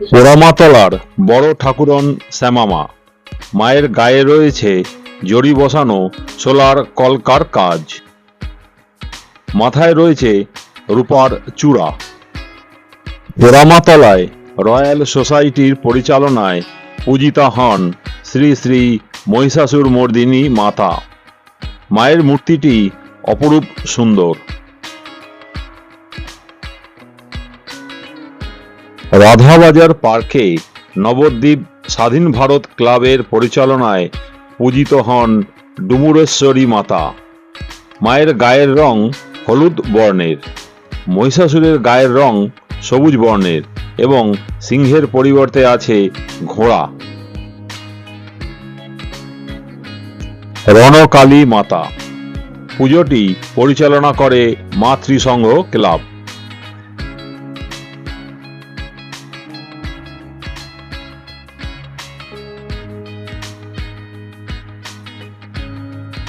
পোড়ামাতলার বড় ঠাকুরন শ্যামামা। মায়ের গায়ে রয়েছে জড়ি বসানো সোলার কলকার কাজ। মাথায় রয়েছে রূপার চূড়া। পোড়ামাতলায় রয়্যাল সোসাইটির পরিচালনায় পূজিতা হন শ্রী শ্রী মহিষাসুর মর্দিনী মাতা। মায়ের মূর্তিটি অপরূপ সুন্দর। রাধাবাজার পার্কে নবদ্বীপ স্বাধীন ভারত ক্লাবের পরিচালনায় পূজিত হন ডুমুরেশ্বরী মাতা। মায়ের গায়ের রং হলুদ বর্ণের। মহিষাসুরের গায়ের রং সবুজ বর্ণের এবং সিংহের পরিবর্তে আছে ঘোড়া। রণকালী মাতা। পুজোটি পরিচালনা করে মাতৃসংঘ ক্লাব।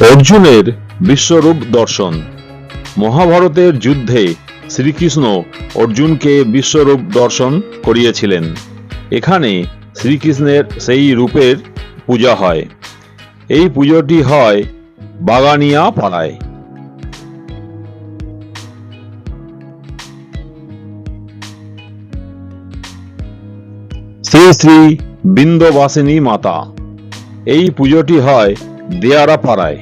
অর্জুনের বিশ্বরূপ দর্শন। মহাভারতের যুদ্ধে শ্রীকৃষ্ণ অর্জুনকে বিশ্বরূপ দর্শন করিয়েছিলেন। এখানে শ্রীকৃষ্ণের সেই রূপের পূজা হয়। এই পুজোটি হয় বাগানিয়া পাড়ায়। শ্রী শ্রী বিন্দবাসিনী মাতা। এই পুজোটি হয় দেয়ারা পাড়ায়।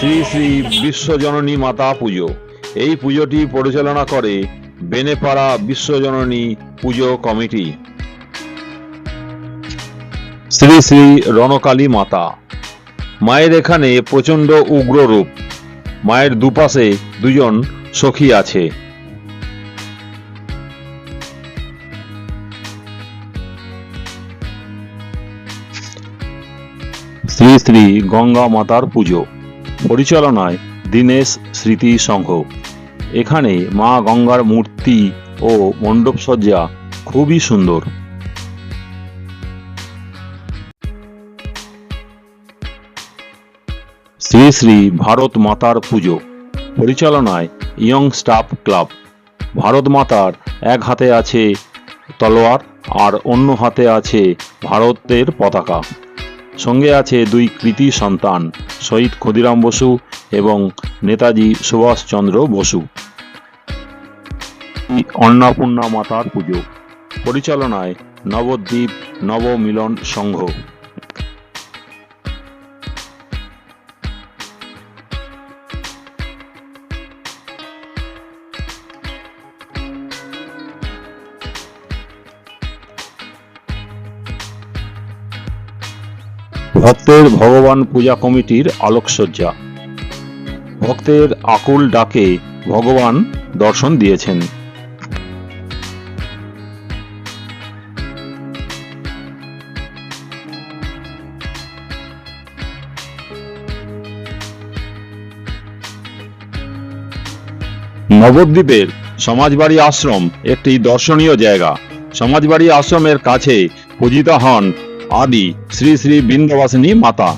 শ্রী শ্রী বিশ্বজননী মাতা পুজো। এই পুজোটি পরিচালনা করে বেনেপাড়া বিশ্বজননী পুজো কমিটি। শ্রী শ্রী রণকালী মাতা। মায়ের এখানে প্রচণ্ড উগ্র রূপ। মায়ের দুপাশে দুজন সখী আছে। শ্রী শ্রী গঙ্গা মাতার পুজো। পরিচালনায় দীনেশ স্মৃতি সংঘ। এখানে মা গঙ্গার মূর্তি ও মণ্ডপসজ্জা খুবই সুন্দর। শ্রী শ্রী ভারত মাতার পুজো। পরিচালনায় ইয়ং স্টাফ ক্লাব। ভারত মাতার এক হাতে আছে তলোয়ার আর অন্য হাতে আছে ভারতের পতাকা। সঙ্গে আছে দুই কৃতি সন্তান শহীদ ক্ষুদিরাম বসু এবং নেতাজি সুভাষচন্দ্র বসু। অন্নপূর্ণা মাতার পুজো। পরিচালনায় নবদ্বীপ নবমিলন সংঘ। ভক্তের ভগবান পূজা কমিটির আলোকসজ্জা। ভক্তের আকুল ডাকে ভগবান দর্শন দিয়েছেন। নবদ্বীপের সমাজবাড়ি আশ্রম একটি দর্শনীয় জায়গা। সমাজবাড়ি আশ্রমের কাছে পূজিতা হন আদি শ্রী শ্রী বৃন্দবাসিনী মাতা।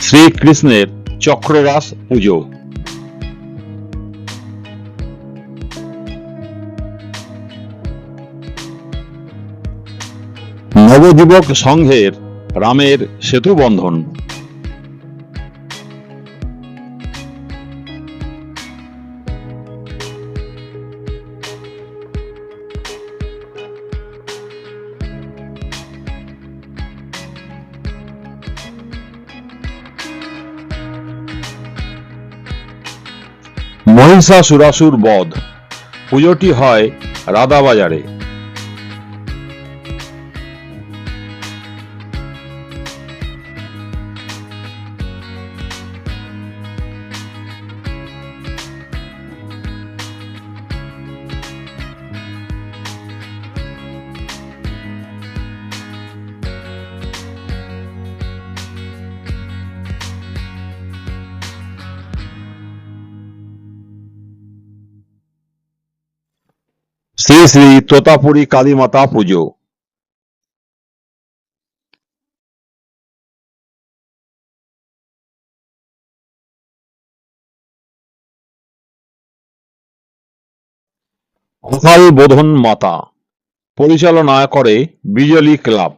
শ্রীকৃষ্ণের চক্ররাস পুজো। নবযুবক সংঘের রামের সেতু মহিষাসুরাসুর বধ। পুজোটি হয় রাধাবাজারে। শ্রী শ্রী তোতাপুরী কালীমাতা পুজো অকাল বোধন মাতা পরিচালনা করে বিজলি ক্লাব